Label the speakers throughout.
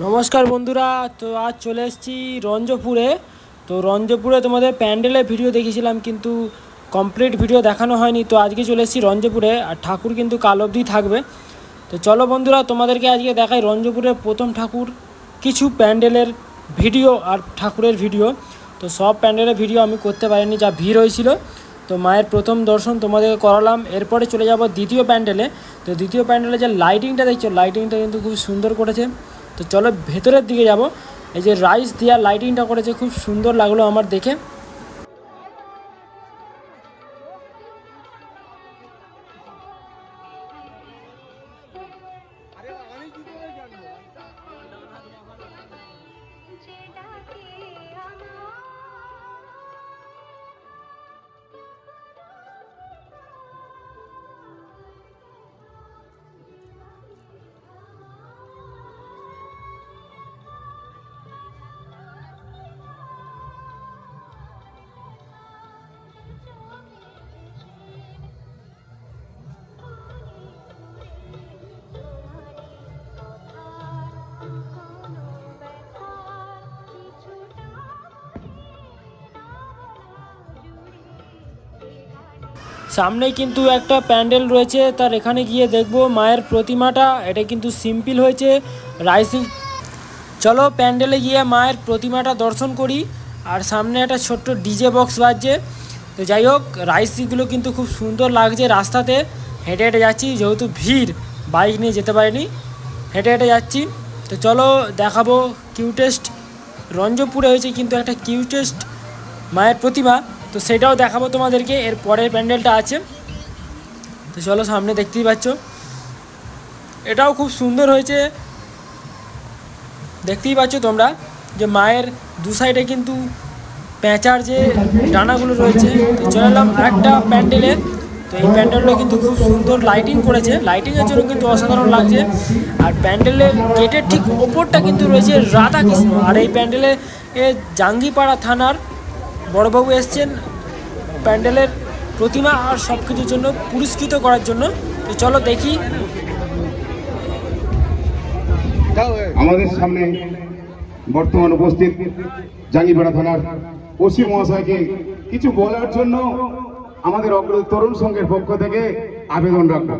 Speaker 1: নমস্কার বন্ধুরা, তো আজ চলে এসেছি রঞ্জপুরে। তো রঞ্জপুরে তোমাদের প্যান্ডেলের ভিডিও দেখেছিলাম কিন্তু কমপ্লিট ভিডিও দেখানো হয়নি। তো আজকে চলে এসেছি রঞ্জপুরে, আর ঠাকুর কিন্তু কাল অবধি থাকবে। তো চলো বন্ধুরা, তোমাদেরকে আজকে দেখাই রঞ্জপুরের প্রথম ঠাকুর, কিছু প্যান্ডেলের ভিডিও আর ঠাকুরের ভিডিও তো সব প্যান্ডেলের ভিডিও আমি করতে পারিনি, যা ভিড় হয়েছিল। তো মায়ের প্রথম দর্শন তোমাদেরকে করালাম। এরপরে চলে যাব দ্বিতীয় প্যান্ডেলে। তো দ্বিতীয় প্যান্ডেলে যে লাইটিংটা দেখছ লাইটিংটা কিন্তু খুব সুন্দর করেছে। তো চলো ভেতরের দিকে যাব। এই যে রাইস দেওয়া লাইটিংটা করেছে, খুব সুন্দর লাগল আমার দেখে। সামনেই কিন্তু একটা প্যান্ডেল রয়েছে, তার এখানে গিয়ে দেখব মায়ের প্রতিমাটা, এটা কিন্তু সিম্পল হয়েছে, রাইসিং। চলো প্যান্ডেলে গিয়ে মায়ের প্রতিমাটা দর্শন করি, আর সামনে একটা ছোট্ট ডিজে বক্স বাজছে। তো যাই হোক, রাইসিগুলো কিন্তু খুব সুন্দর লাগছে রাস্তাতে, হেঁটে হেঁটে যাচ্ছি, যেহেতু ভিড়, বাইক নিয়ে যেতে পারিনি, হেঁটে হেঁটে যাচ্ছি। তো চলো দেখাবো কিউটেস্ট, রঞ্জপুরে হয়েছে কিন্তু একটা কিউটেস্ট মায়ের প্রতিমা। তো সেটাও দেখাবো তোমাদেরকে, এর পরের প্যান্ডেলটা আছে। তো চলো সামনে দেখতেই পাচ্ছ। এটাও খুব সুন্দর হয়েছে। দেখতেই পাচ্ছ তোমরা যে মায়ের দু সাইডে কিন্তু প্যাঁচার যে ডানাগুলো রয়েছে। তো চলে এলাম একটা প্যান্ডেলে। তো এই প্যান্ডেলটা কিন্তু খুব সুন্দর লাইটিং করেছে। লাইটিংয়ের জন্য কিন্তু অসাধারণ লাগছে। আর প্যান্ডেলের গেটের ঠিক ওপরটা কিন্তু রয়েছে রাধাকৃষ্ণ। আর এই প্যান্ডেলে জাঙ্গিপাড়া থানার বড়বাবু এসছেন প্যান্ডেলের প্রতিমা আর সব কিছুর জন্য পুরস্কৃত করার জন্য। তো চলো দেখি।
Speaker 2: আমাদের সামনে বর্তমান উপস্থিত জাঙ্গিপাড়া থানার ওসি মহাশয়কে কিছু বলার জন্য আমাদের অগ্র তরুণ সংঘের পক্ষ থেকে আবেদন রাখব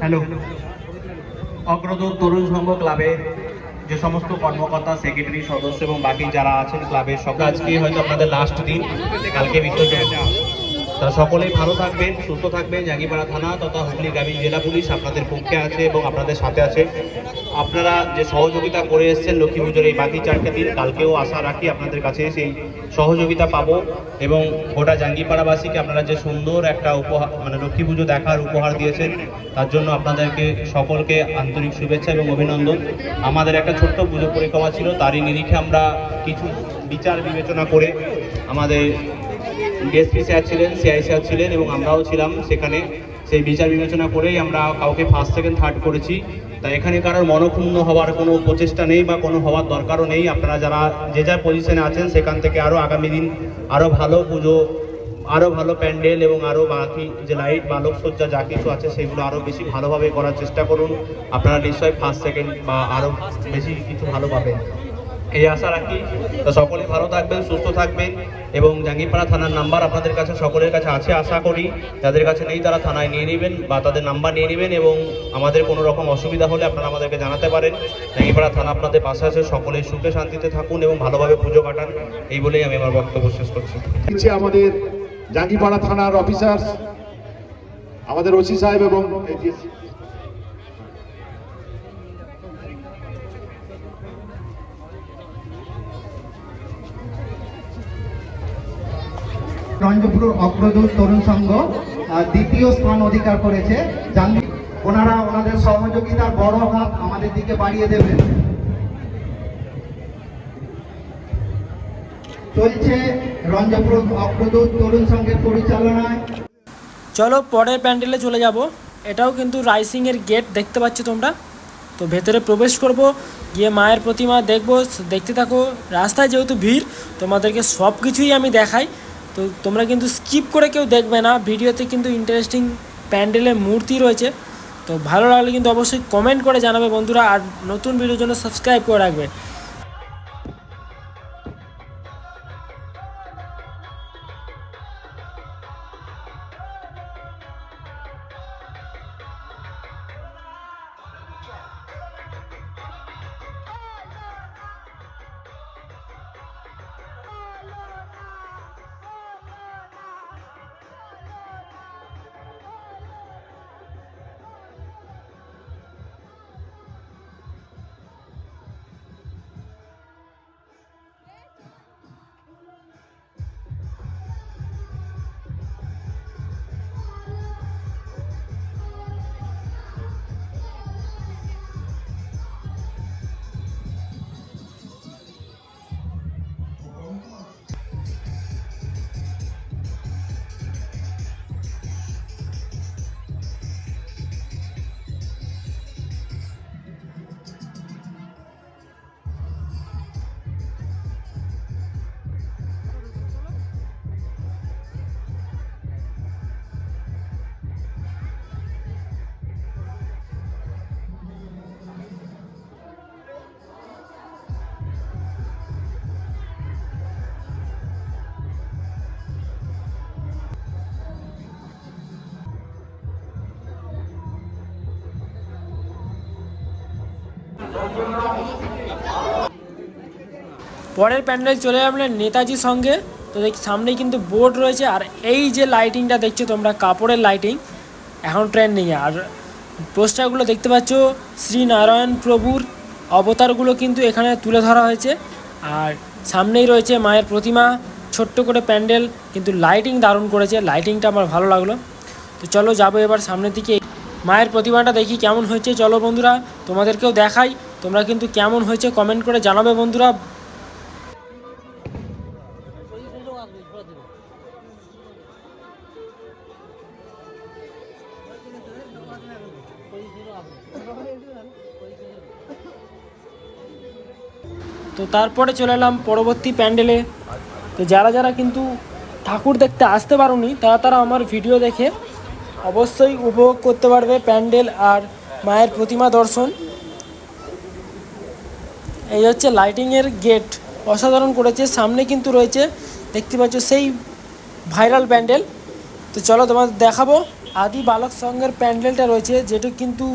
Speaker 3: হ্যালো। অগ্রদূত তরুণ সংঘ ক্লাবে যে সমস্ত কর্মকর্তা সেক্রেটারি সদস্য এবং বাকি যারা আছেন ক্লাবের সকল, আজকে হয়তো আপনাদের লাস্ট দিন, কালকে বিসর্জন তারা সকলেই ভালো থাকবেন, সুস্থ থাকবেন। জাঙ্গিপাড়া থানা তথা হুগলি গ্রামীণ জেলা পুলিশ আপনাদের পক্ষে আছে এবং আপনাদের সাথে আছে। আপনারা যে সহযোগিতা করে এসেছেন লক্ষ্মী পুজোর এই বাকি চারটে দিন, কালকেও আশা রাখি আপনাদের কাছে সেই সহযোগিতা পাবো এবং গোটা জাঙ্গিপাড়াবাসীকে আপনারা যে সুন্দর একটা উপহার মানে লক্ষ্মী পুজো দেখার উপহার দিয়েছেন, তার জন্য আপনাদেরকে সকলকে আন্তরিক শুভেচ্ছা এবং অভিনন্দন। আমাদের একটা ছোট্ট পুজো পরিক্রমা ছিল, তারই নিরিখে আমরা কিছু বিচার বিবেচনা করে আমাদের ডিএসপি স্যার ছিলেন সিআই স্যার ছিলেন এবং আমরাও ছিলাম সেখানে। সেই বিচার বিবেচনা করেই আমরা কাউকে ফার্স্ট সেকেন্ড থার্ড করেছি। তাই এখানে কারোর মনক্ষুণ্ণ হওয়ার কোনো প্রচেষ্টা নেই বা কোনো হওয়ার দরকারও নেই। আপনারা যারা যে যা পজিশনে আছেন, সেখান থেকে আরও আগামী দিন আরও ভালো পুজো আরও ভালো প্যান্ডেল এবং আরও বাকি যে লাইট বা আলোকসজ্জা যা কিছু আছে, সেগুলো আরও বেশি ভালোভাবে করার চেষ্টা করুন। আপনারা নিশ্চয়ই ফার্স্ট সেকেন্ড বা আরও বেশি কিছু ভালো পাবেন। এই আশা রাখি। তো সকলে ভালো থাকবেন, সুস্থ থাকবেন এবং জাঙ্গিপাড়া থানার নাম্বার আপনাদের কাছে, সকলের কাছে আছে আশা করি। যাদের কাছে নেই তারা থানায় নিয়ে নেবেন বা তাদের নাম্বার নিয়ে নেবেন এবং আমাদের কোনো রকম অসুবিধা হলে আপনারা আমাদেরকে জানাতে পারেন। জাঙ্গিপাড়া থানা আপনাদের পাশে আছে। সকলে সুখে শান্তিতে থাকুন এবং ভালোভাবে পুজো কাটান। এই বলেই আমি আমার বক্তব্য শেষ করছি।
Speaker 2: আমাদের জাঙ্গিপাড়া থানার অফিসার, আমাদের ওসি সাহেব এবং
Speaker 4: রঞ্জপুর অগ্রদূত তরুণ সংঘ দ্বিতীয় স্থান অধিকার করেছে। জানবি ওনারা ওনাদের সহযোগিতার বড় হাত আমাদের দিকে বাড়িয়ে দেবেন। চলছে রঞ্জপুর অগ্রদূত তরুণ সংঘের পরিচালনায়।
Speaker 1: চলো পরের প্যান্ডেলে চলে যাব। এটাও কিন্তু রাইসিংয়ের গেট দেখতে পাচ্ছ তোমরা। তো ভেতরে প্রবেশ করব, গিয়ে মায়ের প্রতিমা দেখব, দেখতে থাকো। রাস্তায় যেহেতু ভিড়, তোমাদেরকে সব কিছুই আমি দেখাই। তো তোমরা কিন্তু স্কিপ করে কেউ দেখবে না। ভিডিওতে কিন্তু ইন্টারেস্টিং প্যান্ডেলের মূর্তি রয়েছে। তো ভালো লাগলে কিন্তু অবশ্যই কমেন্ট করে জানাবে বন্ধুরা। আর নতুন ভিডিওর জন্য সাবস্ক্রাইব করে রাখবে। পরের প্যান্ডেল চলে যাবে নেতাজির সঙ্গে। তো দেখি, সামনেই কিন্তু বোর্ড রয়েছে, আর এই যে লাইটিংটা দেখছ তোমরা, কাপড়ের লাইটিং এখন ট্রেন্ডিংয়ে আর পোস্টারগুলো দেখতে পাচ্ছ শ্রী নারায়ণ প্রভুর অবতারগুলো কিন্তু এখানে তুলে ধরা হয়েছে। আর সামনেই রয়েছে মায়ের প্রতিমা, ছোট্ট করে প্যান্ডেল, কিন্তু লাইটিং দারুণ করেছে লাইটিংটা আমার ভালো লাগল। তো চলো যাব এবার সামনের দিকে। মায়ের প্রতিমাটা দেখি কেমন হয়েছে। চলো বন্ধুরা, তোমাদেরকেও দেখাই। তোমরা কিন্তু কেমন হয়েছে কমেন্ট করে জানাবে বন্ধুরা। তো তারপরে চলে এলাম পরবর্তী প্যান্ডেলে। তো যারা যারা কিন্তু ঠাকুর দেখতে আসতে পারোনি, তারা তারা আমার ভিডিও দেখে অবশ্যই উপভোগ করতে পারবে প্যান্ডেল আর মায়ের প্রতিমা দর্শন। এই হচ্ছে লাইটিংয়ের গেট অসাধারণ করেছে, সামনে কিন্তু রয়েছে, দেখতে পাচ্ছ সেই ভাইরাল প্যান্ডেল। তো চলো তোমাদের দেখাবো, আদি বালক সঙ্গের প্যান্ডেলটা রয়েছে, যেটা কিন্তু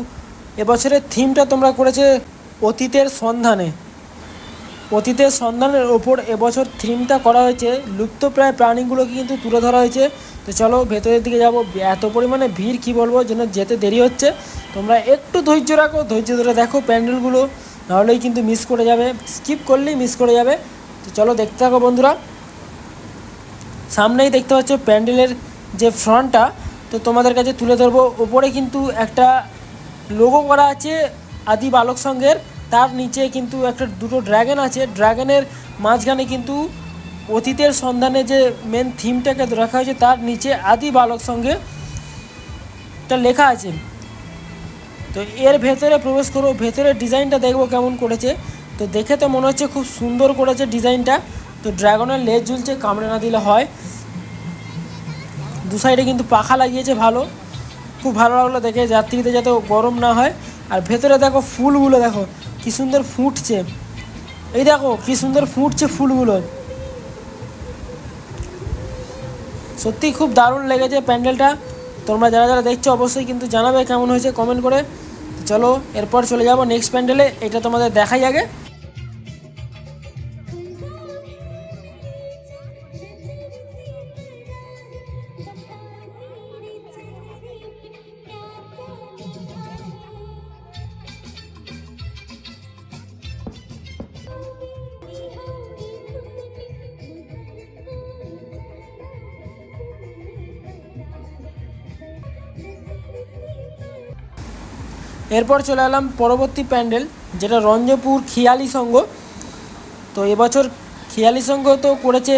Speaker 1: এবছরের থিমটা তোমরা করেছে অতীতের সন্ধানে। অতীতের সন্ধানের ওপর এবছর থিমটা করা হয়েছে, লুপ্তপ্রায় প্রাণীগুলোকে কিন্তু তুলে ধরা হয়েছে। তো চলো ভেতরের দিকে যাব, এত পরিমাণে ভিড় কি বলব, যেন যেতে দেরি হচ্ছে। তোমরা একটু ধৈর্য রাখো, ধৈর্য ধরে দেখো প্যান্ডেলগুলো। নাহলেই কিন্তু মিস করে যাবে। স্কিপ করলেই মিস করে যাবে। তো চলো দেখতে থাকো বন্ধুরা। সামনেই দেখতে পাচ্ছ প্যান্ডেলের যে ফ্রন্টটা, তো তোমাদের কাছে তুলে ধরবো। ওপরে কিন্তু একটা লোগো করা আছে আদি বালক সঙ্গের তার নিচে কিন্তু একটা দুটো ড্রাগন আছে। ড্রাগনের মাঝখানে কিন্তু অতীতের সন্ধানে যে মেন থিমটাকে রাখা হয়েছে, তার নিচে আদি বালক সঙ্গে এটা লেখা আছে। তো এর ভেতরে প্রবেশ করব, ভেতরের ডিজাইনটা দেখব কেমন করেছে। তো দেখে তো মনে হচ্ছে খুব সুন্দর করেছে ডিজাইনটা। তো ড্রাগনের লেজ ঝুলছে, কামড়ে না দিলে হয়। দু সাইডে কিন্তু পাখা লাগিয়েছে ভালো। খুব ভালো লাগল দেখে যাত্রীদের যাতে গরম না হয়। আর ভেতরে দেখো ফুলগুলো, দেখো কি সুন্দর ফুটছে। এই দেখো কি সুন্দর ফুটছে ফুলগুলো। সত্যি খুব দারুণ লেগেছে প্যান্ডেলটা। তোমরা যারা যারা দেখছ অবশ্যই কিন্তু জানাবে কেমন হয়েছে কমেন্ট করে। চলো, এরপর চলে যাব নেক্সট প্যান্ডেলে এটা তোমাদের দেখাই আগে। এরপর চলে এলাম পরবর্তী প্যান্ডেল, যেটা রঞ্জপুর খিয়ালি সংঘ। তো এবছর খিয়ালি সংঘ তো করেছে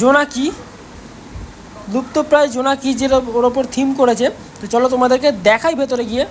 Speaker 1: জোনাকি, লুপ্তপ্রায় জোনাকি যেটা ওর ওপর থিম করেছে। তো চলো তোমাদেরকে দেখাই ভেতরে গিয়ে।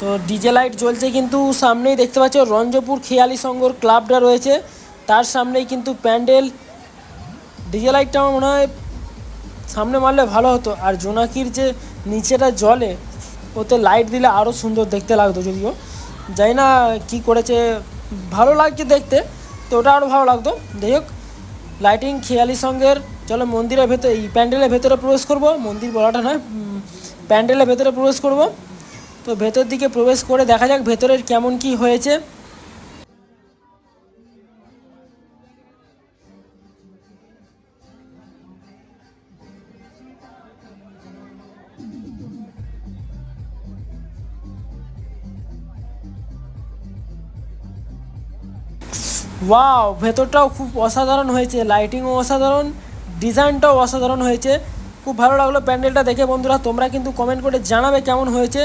Speaker 1: তো ডিজে লাইট জ্বলছে কিন্তু সামনেই দেখতে পাচ্ছ রঞ্জপুর খেয়ালি সংঘর ক্লাবটা রয়েছে। তার সামনেই কিন্তু প্যান্ডেল। ডিজে লাইটটা আমার মনে হয় সামনে মারলে ভালো হতো। আর জোনাকির যে নিচেটা জলে, ওতে লাইট দিলে আরও সুন্দর দেখতে লাগতো যদিও। জানি না কী করেছে। ভালো লাগছে দেখতে, তো ওটা আরও ভালো লাগতো। যাই হোক লাইটিং খেয়ালি সঙ্গের। চলো মন্দিরের ভেতরে, এই প্যান্ডেলের ভেতরে প্রবেশ করব। মন্দির বলাটা নয় প্যান্ডেলের ভেতরে প্রবেশ করব। তো ভেতর দিকে প্রবেশ করে দেখা যাক ভেতরের কেমন কি হয়েছে। ওয়াও ভেতরটাও খুব অসাধারণ হয়েছে লাইটিংও অসাধারণ ডিজাইনটাও অসাধারণ হয়েছে। খুব ভালো লাগল প্যান্ডেলটা দেখে বন্ধুরা, তোমরা কিন্তু কমেন্ট করে জানাবে কেমন হয়েছে।